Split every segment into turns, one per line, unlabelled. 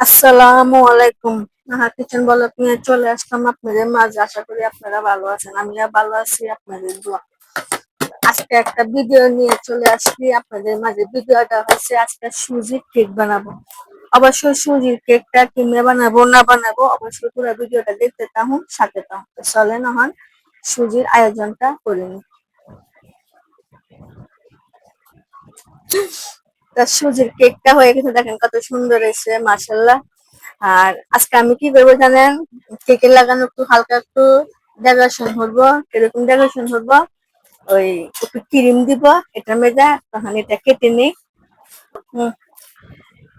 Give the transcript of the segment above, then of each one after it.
আসসালামু আলাইকুম। Naha kitchen blog নিয়ে চলে আসলাম আপনাদের মাঝে। আশা করি আপনারা ভালো আছেন, আমিও ভালো আছি আপনাদের দোয়া। আজকে একটা ভিডিও নিয়ে চলে আসছি। আপনাদের মাঝে ভিডিওটা হচ্ছে, আজকে সুজির কেক বানাবো। অবশ্যই সুজির কেকটা কিনে বানাবো, না বানাবো, অবশ্যই পুরো ভিডিওটা দেখতে থাকুন, সাথে থাকুন। চলে না হন সুজির আয়োজনটা করে নিই। তার সুজির কেকটা হয়ে গেছে, দেখেন কত সুন্দর এসে মাসাল্লাহ আর আজকে আমি কি করব জানেন? কেকে লাগানো একটু হালকা একটু ডেকোরেশন করব। কীরকম ডেকোরেশন করব? ওই একটু ক্রিম দিব, এটা মেজা, তখন এটা কেটে নিই। হম।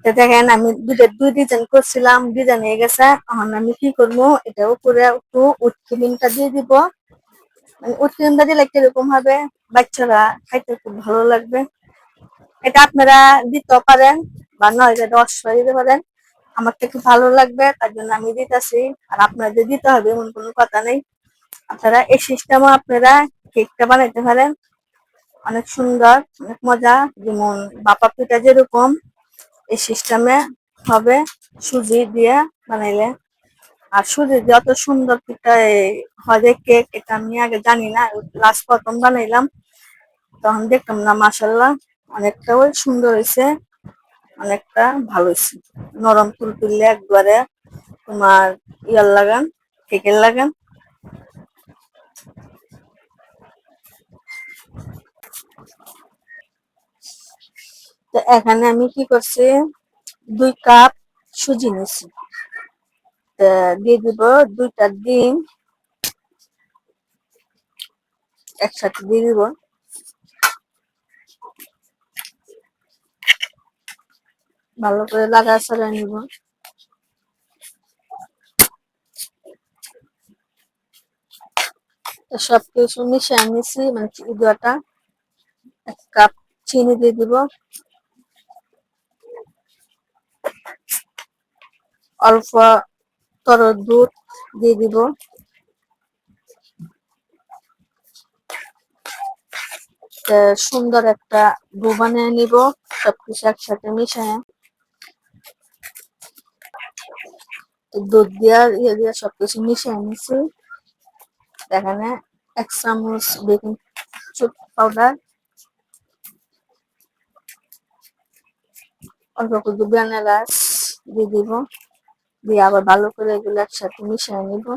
দেখেন আমি দুটো দুই ডিজাইন করছিলাম ডিজাইন হয়ে গেছে। তখন আমি কি করব? এটা উপরে একটু উট দিয়ে দিব। মানে উট দিলে কীরকম হবে? বাচ্চারা খাইতে খুব ভালো লাগবে। এটা আপনারা দিতে পারেন বা নয় অবশ্যই দিতে পারেন। আমার থেকে ভালো লাগবে, তার জন্য আমি দিতেছি। আর আপনাদের দিতে হবে এমন কোনো কথা নেই। আপনারা এই সিস্টেমও আপনারা কেকটা বানাইতে পারেন। অনেক সুন্দর, অনেক মজা। যেমন বাপা পিঠা যেরকম, এই সিস্টেমে হবে সুজি দিয়ে বানাইলে। আর সুজি দিয়ে অত সুন্দর পিঠা হয় কেক, এটা আমি আগে জানি না। লাস্ট প্রথম বানাইলাম, তখন দেখতাম না মাসাল্লাহ অনেকটা ওই সুন্দর হয়েছে অনেকটা ভালো হয়েছে নরম তুলতুলে একবারে তোমার ইয়ার লাগান, কেকের লাগান। তো এখানে আমি কি করছি, দুই কাপ সুজি নিছি। দিয়ে দিব দুইটা ডিম, একসাথে দিয়ে দিব। ভালো করে লাগা ছাড়া নিব। সবকিছু মিশিয়ে নিছি মানে দুটা এক কাপ চিনি দিয়ে দিব। অল্প তর দুধ দিয়ে দিব। সুন্দর একটা ডো বানিয়ে নিব, সবকিছু একসাথে মিশিয়ে। দুধ দিয়া ইয়ে দিয়া সবকিছু মিশিয়ে নিছি এখানে এক চামচ বেকিং পাউডার অল্প করে ভ্যানিলা দিয়ে দিব। দিয়ে আবার ভালো করে এগুলো একসাথে মিশিয়ে নিব।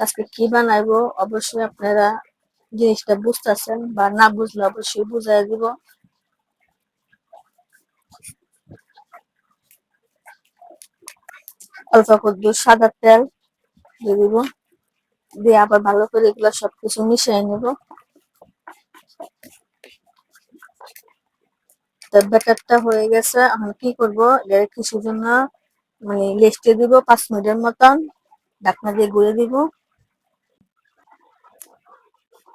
আজকে কি বানাইবো? অবশ্যই আপনারা জিনিসটা বুঝতেছেন, বা না বুঝলে অবশ্যই বুঝাই দিব। অল্প করে সাদা তেল দিয়ে দিব। দিয়ে আবার ভালো করে এগুলো সবকিছু মিশিয়ে নেব। ব্যাটারটা হয়ে গেছে। এখন কি করব? কিছু জন্য মানে লেস্টে দিব, পাঁচ মিনিটের মতন। ঢাকনা দিয়ে গুঁড়ে দিব।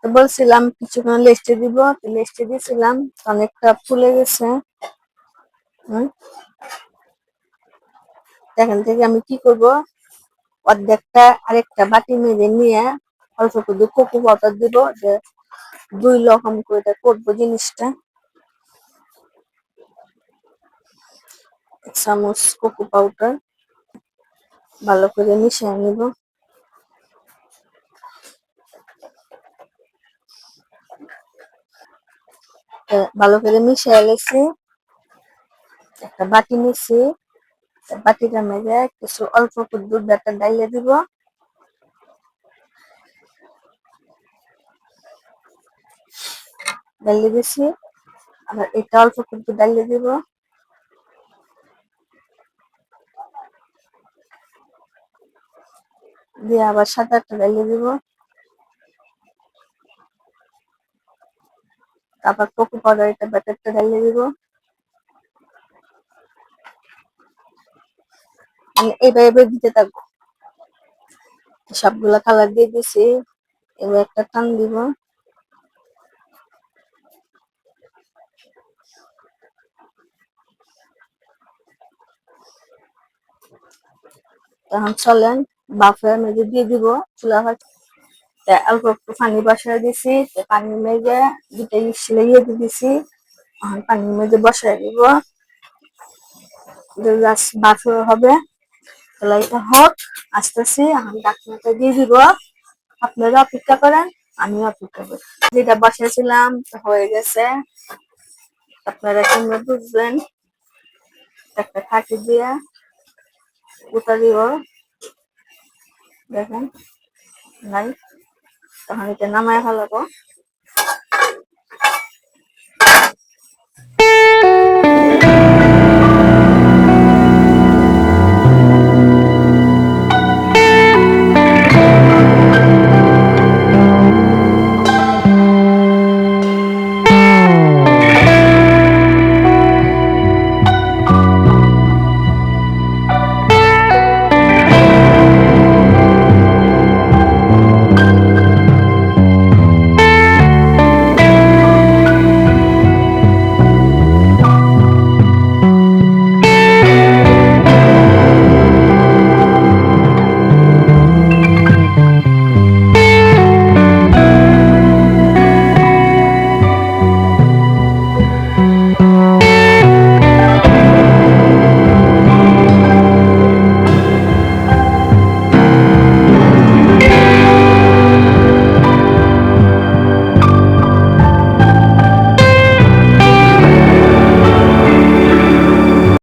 বলছিলাম কিছুক্ষণ লেস্টে দিব। লেস্টে দিয়েছিলাম অনেকটা ফুলে গেছে। হম? এখান থেকে আমি কি করব? অর্ধেকটা আরেকটা বাটি মেরে নিয়ে অল্প করে কোকো পাউডার দিব যে দুই রকম করে করব জিনিসটা। চামচ কোকো পাউডার ভালো করে মিশিয়ে নিব। ভালো করে মিশিয়ে গেছি একটা বাটি নিছি। বাটিটা মেজে কিছু অল্প দুধ ব্যাটার ডাইলে দিব। ডাইলে দিছি। আবার এটা অল্প একটু ডাইলে দিব। দিয়ে আবার সাত আটটা ডাইলে দিব। তারপর কোকো পাউডার এটা ব্যাটারটা ডাইলে দিব। এইভাবে দিতে থাকব। সবগুলা কালার দিয়ে দিছি, এবার একটা টান দিব। তখন চলেন, বাফের মেঝে দিয়ে দিব চুলা অল্প একটু পানি বসায় দিছি পানি মেজে দুটা ইয়ে দিয়ে দিছি। পানি মেজে বসায় দিব। বাছর হবে। তাহলে হোক আসতেছি আমি ডাক্তারটা দিয়ে দিব। আপনারা অপেক্ষা করেন, আমিও অপেক্ষা করি। যেটা বসেছিলাম হয়ে গেছে। আপনারা কেমন বুঝবেন? একটা খাটি দিয়ে উতা দিব। দেখেন, নাই। তখন এটা নামায় ফেলাবো।